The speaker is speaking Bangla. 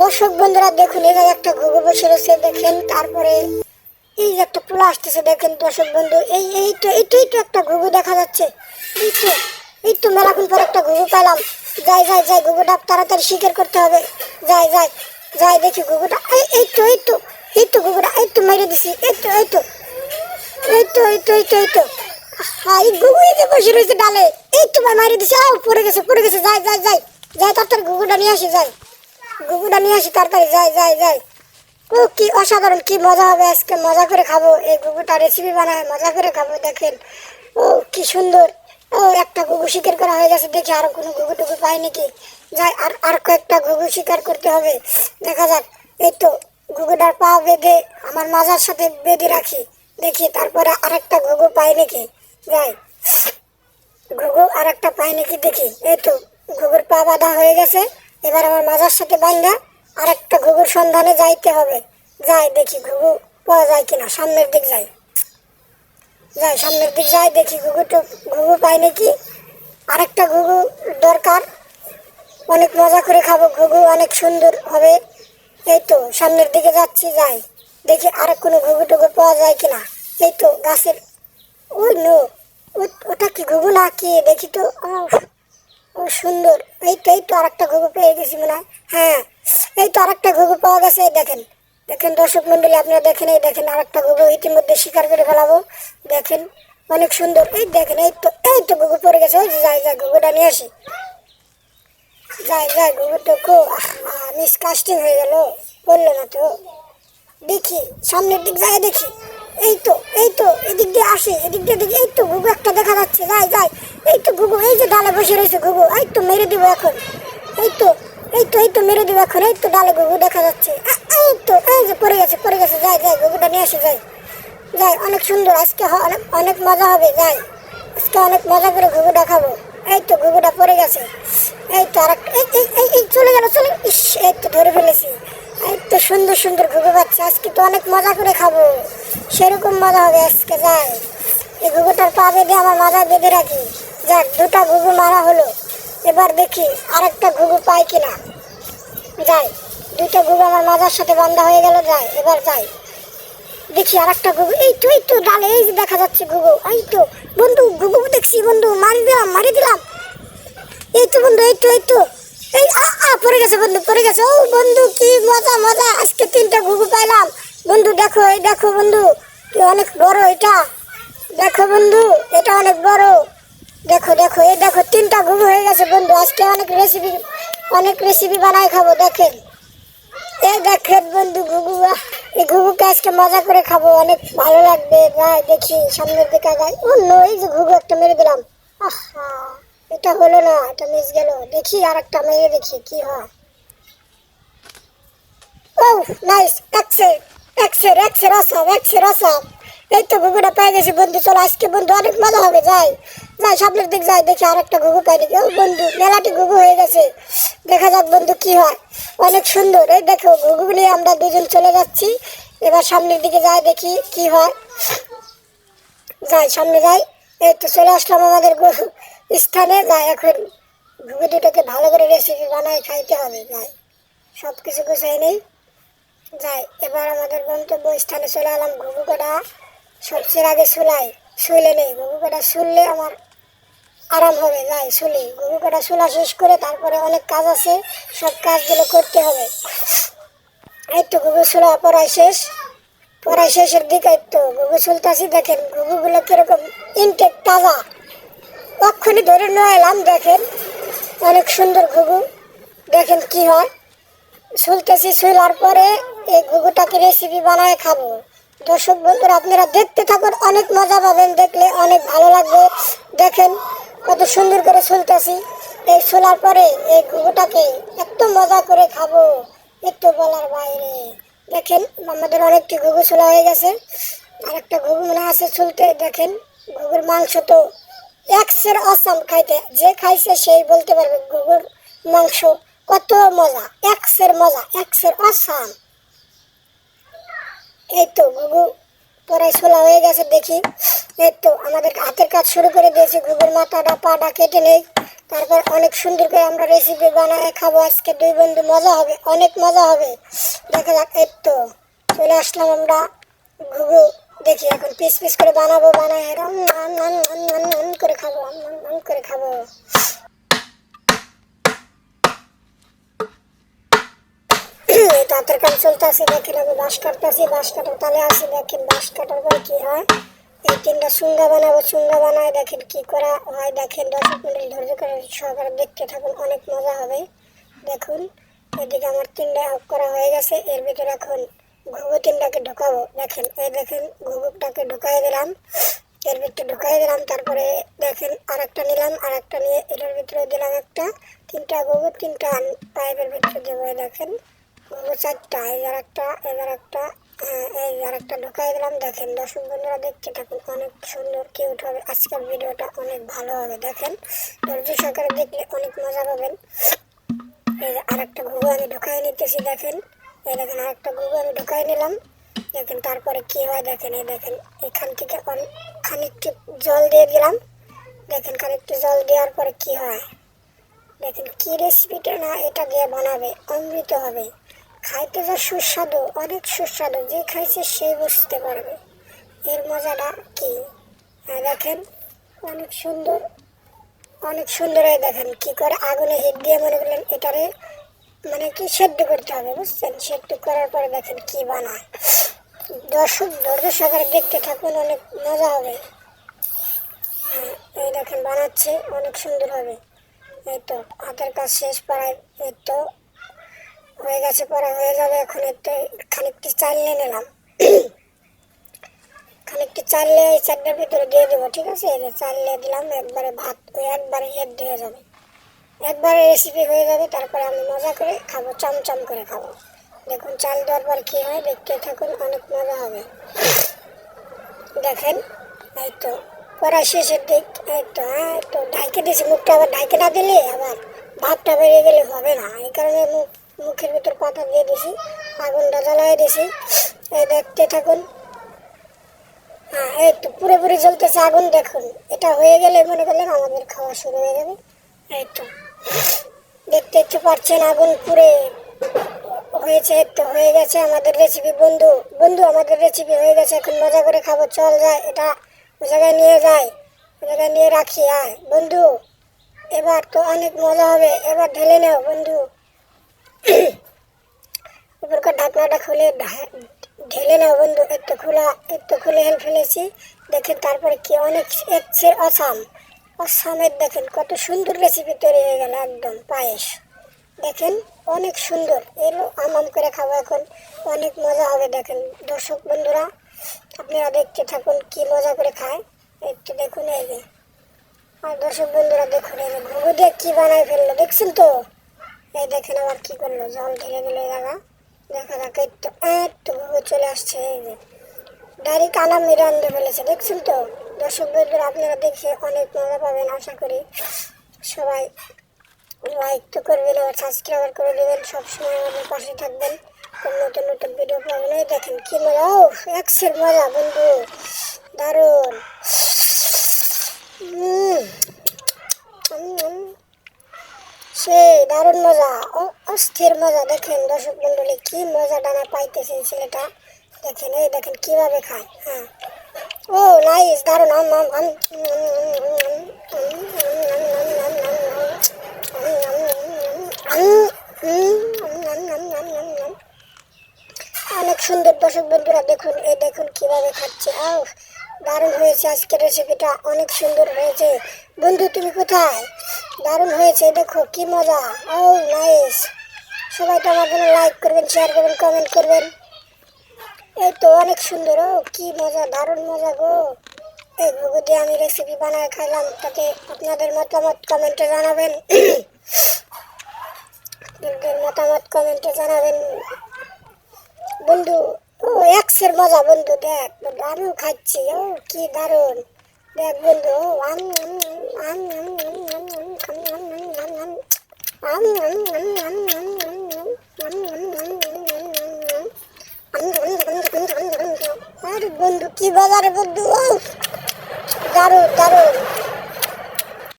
দর্শক বন্ধুরা দেখুন এই একটা ঘুঘু বসে রয়েছে দেখেন তারপরে এই যে একটা পোলা আসতেছে দেখেন দর্শক বন্ধু এই এই তো এইটাই তো একটা ঘুঘু দেখা যাচ্ছে এই তো এই তো মেলাক্ষণ পর একটা ঘুঘু পেলাম যাই যাই যাই ঘুঘুটা তাড়াতাড়ি শিকার করতে হবে যাই যাই যাই দেখি ঘুঘুটা এই এই তো এই তো এই তো ঘুঘুটা এই তো মেরে দিছি এই তো এই তো এই তো এই তো এই তো এই তো হাই ঘুঘু এই যে বসে রয়েছে ডালে এই তো ভাই মারি দিছি আও পড়ে গেছে পড়ে গেছে যাই যাই যাই যাই তাড়াতাড়ি ঘুঘুটা নিয়ে আসি যাই ঘুঘুটা নিয়ে আসি, তাড়াতাড়ি যাই যাই যাই। ও, কি অসাধারণ, কি মজা হবে আজকে, মজা করে খাব। এই ঘুঘুটা রেসিপি বানায়, মজা করে খাব, দেখেন। ও, কি সুন্দর। ও, একটা ঘুঘু শিকার করা হয়ে গেছে, দেখি আরও কোনো ঘুঘু টুঘু পাই নাকি। যাই, আর আর কয়েকটা ঘুঘু শিকার করতে হবে। দেখা যাক, এই তো ঘুঘুটার পা বেঁধে, আমার মাজার সাথে বেঁধে রাখি। দেখি, তারপরে আরেকটা ঘুঘু পাই নাকি। যাই। ঘুঘু আর একটা পাই নাকি, দেখি। এই তো ঘুঘুর পা বাঁধা হয়ে গেছে। এবার আমার মাজার সাথে বান্ধা আর একটা ঘুঘুর সন্ধানে যাইতে হবে। যাই, দেখি ঘুঘু পাওয়া যায় কিনা, সামনের দিক যাই। যাই, সামনের দিক যাই, দেখি ঘুঘুটো, ঘুঘু পাই নাকি? আরেকটা ঘুঘু দরকার। অনেক মজা করে খাব, ঘুঘু অনেক সুন্দর হবে। এই তো, সামনের দিকে যাচ্ছি, যাই। দেখি আর কোনো ঘুঘু টুঘু পাওয়া যায় কিনা। এই তো, গাছের ওই নো ওটা কি ঘুঘু না কি দেখি তো ও সুন্দর। এই তো এই তো আরেকটা ঘুঘু পেয়ে গেছি মনে হয়। হ্যাঁ এই তো আরেকটা ঘুঘু পাওয়া গেছে, এই দেখেন। দেখেন দর্শক মন্ডলী, আপনারা দেখেন, এই দেখেন আরেকটা ঘুঘু ইতিমধ্যে শিকার করে ফেলাবো। দেখেন, অনেক সুন্দর। এই দেখেন, এই তো এই তো ঘুঘু পড়ে গেছে। ওই যাই যাই, ঘুঘুটা নিয়ে আসি। যাই যাই, ঘুঘুটা কো মিস কাস্টিং হয়ে গেল। বলল না তো। দেখি, সামনের দিক যায় দেখি। এই তো এই তো, এদিক আসে, এদিক দিয়ে দেখি এই তো ঘুঘু একটা দেখা যাচ্ছে, যাই যাই। এই তো ঘুঘু এই যে ডালে বসে রয়েছে ঘুঘু এই তো মেরে দিব এখন। এই তো এই তো এই তো মেরে দিব এখন, এই তো ডালে ঘুঘু দেখা যাচ্ছে। এই তো, এই যে পড়ে গেছে পড়ে গেছে, যাই যাই ঘুঘুটা নিয়ে আসে, যাই। যাই, অনেক সুন্দর, আজকে অনেক অনেক মজা হবে, যাই। আজকে অনেক মজা করে ঘুঘুটা খাব। এই তো ঘুঘুটা পড়ে গেছে। এই তো আর এই এই চলে গেল, চলে ইস, এই তো ধরে ফেলেছি। এই তো সুন্দর সুন্দর ঘুঘু পাচ্ছে আজকে তো অনেক মজা করে খাব। সেরকম মজা হবে আজকে। বেঁধে রাখি যাক, দুটা ঘুঘু মারা হলো। এবার দেখি আরেকটা ঘুঘু পাই কিনা। যাই, দুইটা ঘুঘু আমার মাথার সাথে বান্ধা হয়ে গেল, যাই, এবার যাই। দেখি আর একটা ঘুঘু, এই তো এই তো, ডালে, এই যে দেখা যাচ্ছে ঘুঘু, এই তো। বন্ধু, ঘুঘু দেখছি, বন্ধু, মারি দিলাম মারি দিলাম। এই তো, বন্ধু, এই তো এই তো। এই পড়ে গেছে, বন্ধু, পড়ে গেছে। ও, বন্ধু, কি মজা মজা, আজকে তিনটা ঘুঘু পাইলাম। বন্ধু, দেখো, এই দেখো, বন্ধু, কি অনেক বড় এটা। দেখো বন্ধু, এটা অনেক বড়। দেখো দেখো, এই দেখো, তিনটা ঘুঘু হয়ে গেছে বন্ধু। আজকে অনেক রেসিপি অনেক রেসিপি বানাই খাব, দেখেন। এই দেখেন বন্ধু ঘুঘু এই ঘুঘুকে আজকে মজা করে খাব। অনেক ভালো লাগবে যাই দেখি, সামনের দিকে ও নো, এই যে ঘুঘু একটা মেরে দিলাম। আহা, এটা হলো না, এটা মিস গেল। দেখি আর একটা মেরে দেখি, কি হয়। ও নাইস একসের একসের একসের আসাম একসের আসাম। এই তো ঘুঘুটা পেয়ে গেছি, বন্ধু, চলো আজকে, বন্ধু, অনেক মজা হবে, যাই। যাই, সামনের দিক যাই, দেখি আর একটা ঘুঘু পাই ও, বন্ধু, মেলাটি ঘুঘু হয়ে গেছে। দেখা যাক, বন্ধু, কি হয়। অনেক সুন্দর, এই দেখো, ঘুঘু নিয়ে আমরা দুজন চলে যাচ্ছি। এবার সামনের দিকে যাই, দেখি কি হয়। যাই, সামনে যাই। এই তো চলে আসলাম আমাদের গো- স্থানে। যাই, এখন ঘুঘু দুটোকে ভালো করে রেসিপি বানায় খাইতে হবে, যাই। সব কিছু গুছাই নেই। যাই, এবার আমাদের গন্তব্য স্থানে চলে এলাম ঘুঘু কটা। সবচেয়ে আগে শুলাই শুলে নেই। ঘুঘু কটা শুনলে আমার আরাম হবে, যাই শুলি। ঘুঘু কটা শুলা শেষ করে তারপরে অনেক কাজ আছে, সব কাজগুলো করতে হবে। তো ঘুঘু শুলা পড়াই শেষ। পড়াই শেষের দিকে তো ঘুঘু শুলতাছি, দেখেন ঘুঘুগুলো কীরকম ইনটেক তাজা। অক্ষণি ধরে নিয়ে এলাম, দেখেন অনেক সুন্দর ঘুঘু দেখেন কি হয়। শুলতেছি, শুলার পরে এই ঘুঘুটাকে রেসিপি বানায় খাব। দর্শক বন্ধুরা, আপনারা দেখতে থাকুন, অনেক মজা পাবেন, দেখলে অনেক ভালো লাগবে। দেখেন কত সুন্দর করে শুলতেছি এই শোলার পরে এই ঘুঘুটাকে এত মজা করে খাব, একটু বলার বাইরে। দেখেন, আমাদের অনেকটি ঘুঘু ছোলা হয়ে গেছে। আর একটা ঘুঘু মনে আছে চুলতে দেখেন, ঘুঘুর মাংস তো একসের অসাম খাইতে। যে খাইছে সেই বলতে পারবে ঘুঘুর মাংস কত মজা, একসের মজা, একসের অসাম। এই তো ঘুঘু পড়াই ছোলা হয়ে গেছে দেখি। এই তো আমাদের হাতের কাজ শুরু করে দিয়েছে। ঘুঘুর মাথাটা, পাটা কেটে নেই। তারপর অনেক সুন্দর করে আমরা রেসিপি বানায় খাব। আজকে দুই বন্ধু মজা হবে, অনেক মজা হবে। দেখা যাক, এই তো চলে আসলাম আমরা ঘুঘু দেখি এখন পিস পিস করে বানাবো, বানায় এরম করে খাব করে খাব। তাঁতের কাম চলতেছে দেখেন আমি বাঁশ কাটতেছি বাঁশ কাটার তালে আসি দেখেন বাঁশ কাটার পর কী হয়? এই তিনটা সুঙ্গা বানাবো, সুঙ্গা বানায় দেখেন কি করা হয়, দেখেন দর্শক মন্ডলী ধৈর্য করে সহকারে দেখতে থাকুন, অনেক মজা হবে। দেখুন, এদিকে আমার তিনটা অফ করা হয়ে গেছে, এর ভিতরে এখন ঘুঘু তিনটাকে ঢোকাবো। দেখেন, এই দেখেন ঘুঘুটাকে ঢুকাই দিলাম, এর ভিতরে ঢুকাই দিলাম, তারপরে দেখেন আর একটা নিলাম আর একটা নিয়ে এটার ভিতরে দিলাম একটা, তিনটা ঘুঘু, তিনটা পাইপের ভিতরে দেবো দেখেন। চারটা এবার একটা এবার একটা এই আর একটা ঢুকাই দিলাম। দেখেন, দর্শক বন্ধুরা, দেখতে থাকুন, অনেক সুন্দর কিউট হবে। আজকের ভিডিওটা অনেক ভালো হবে, দেখেন। ধৈর্য সহকারে দেখলে অনেক মজা পাবেন। এই যে আরেকটা ঘুঘু আমি ঢুকাই নিতেছি, দেখেন। এই দেখেন, আরেকটা ঘুঘু আমি ঢুকাই নিলাম। দেখেন, তারপরে কি হয়, দেখেন, এই দেখেন, এখান থেকে খানিকটি জল দিয়ে দিলাম। দেখেন, খানিকটি জল দেওয়ার পরে কি হয়? দেখেন, কি রেসিপিটা না, এটা দিয়ে বানাবে, অমৃত হবে। খাইতে যা সুস্বাদু, অনেক সুস্বাদু, যে খাইছে সে বুঝতে পারবে। এর মজাটা কি? দেখেন, অনেক সুন্দর অনেক সুন্দর দেখেন, কি করে আগুনে হিট দিয়ে মনে করলেন এটারে মানে কি সেদ্ধ করতে হবে, বুঝছেন? সেদ্ধ করার পরে দেখেন কি বানায়। দর্শক, ধৈর্য সহকারে দেখতে থাকুন, অনেক মজা হবে। এই দেখেন, বানাচ্ছে, অনেক সুন্দর হবে। এই তো, হাতের কাজ শেষ, পড়ায় এই তো। হয়ে গেছে পড়া হয়ে যাবে। এখন একটু খানিকটি চাল নিয়ে নিলাম। খানিকটি চাল নিয়ে এই চালটার ভিতরে দিয়ে দেবো, ঠিক আছে? চাল নিয়ে দিলাম, একবারে ভাত একবারে হেড হয়ে যাবে। একবারে রেসিপি হয়ে যাবে, তারপরে আমি মজা করে খাব, চমচম করে খাব। দেখুন, চাল দেওয়ার পর কী হয়, দেখতে থাকুন, অনেক মজা হবে। দেখেন, এই তো পড়া শেষের দিক, এই তো হ্যাঁ তো ঢাইকে দিয়েছি, মুখটা আবার ঢাইকে না দিলে আবার ভাতটা বেরিয়ে গেলে হবে না। এই কারণে মুখ মুখের ভিতর পাতা দিয়ে দিছি, আগুনটা জ্বালাই দিছি। এই দেখতে থাকুন। হ্যাঁ এই তো পুরোপুরি জ্বলতেছে আগুন, দেখুন। এটা হয়ে গেলে মনে করলেন আমাদের খাওয়া শুরু হয়ে যাবে। এই তো। দেখতে একটু পারছেন আগুন পুড়ে হয়েছে তো হয়ে গেছে আমাদের রেসিপি বন্ধু বন্ধু, আমাদের রেসিপি হয়ে গেছে, এখন মজা করে খাব। চল যায় এটা ও জায়গায় নিয়ে যায় ও জায়গায় নিয়ে রাখি। আয়, বন্ধু, এবার তো অনেক মজা হবে। এবার ঢেলে নাও, বন্ধু। উপরকার ঢাকনাটা খুলে ঢেলে নাও বন্ধু, একটু খোলা, একটু খুলে হেল ফেলেছি। দেখেন তারপরে কি অনেক এসছে অসাম। অসামের দেখেন কত সুন্দর রেসিপি তৈরি হয়ে গেল একদম পায়েস। দেখেন অনেক সুন্দর এলো আম করে খাব এখন। অনেক মজা হবে দেখেন। দর্শক বন্ধুরা, আপনারা দেখতে থাকুন কি মজা করে খায়। একটু দেখুন এই আর দর্শক বন্ধুরা দেখুন এই ঘুঘু দিয়ে কী বানায় ফেলল, দেখছেন তো? এই দেখেন আবার কি করল? জল ঢেলে দিলে জায়গা। দেখা যাক একটু ঘুঘু চলে আসছে, এই যে। ডাইরেক্ট আনাম মেরে আনতে ফেলেছে দেখছেন তো? দর্শক বন্ধুরা, আপনারা দেখে অনেক মজা পাবেন, আশা করি। সবাই লাইক তো করবেন, আবার সাবস্ক্রাইব করে দেবেন। সবসময় আমাদের পাশে থাকবেন। নতুন নতুন ভিডিও পাবেন। এই দেখেন কি মজা ও একশের মজা, বন্ধু। দারুণ। উম। সেই দারুণ মজা অস্থির মজা দেখেন দর্শক মন্ডলী কি মজা ডানা পাইতেছেন ছেলেটা দেখেন এই দেখেন কীভাবে খায় হ্যাঁ ও নাইস দারুণ আম আম আম অনেক সুন্দর দর্শক বন্ধুরা দেখুন এই দেখুন কীভাবে খাচ্ছে আও দারুণ হয়েছে আজকের রেসিপিটা অনেক সুন্দর হয়েছে বন্ধু তুমি কোথায় দারুণ হয়েছে, দেখো কি মজা। ও নাইস সবাই তো আমার জন্য লাইক করবেন শেয়ার করবেন কমেন্ট করবেন। এই তো অনেক সুন্দর ও কি মজা, দারুণ মজা গো। এই দিয়ে আমি রেসিপি বানায় খাইলাম তাতে আপনাদের মতামত কমেন্টে জানাবেন। আপনাদের মতামত কমেন্টে জানাবেন। বন্ধু ও এক্সের মজা বন্ধু, দেখ, দারুণ খাচ্ছি ও কি দারুণ। বন্ধু কি বাজারে বন্ধু দারুণ দারুণ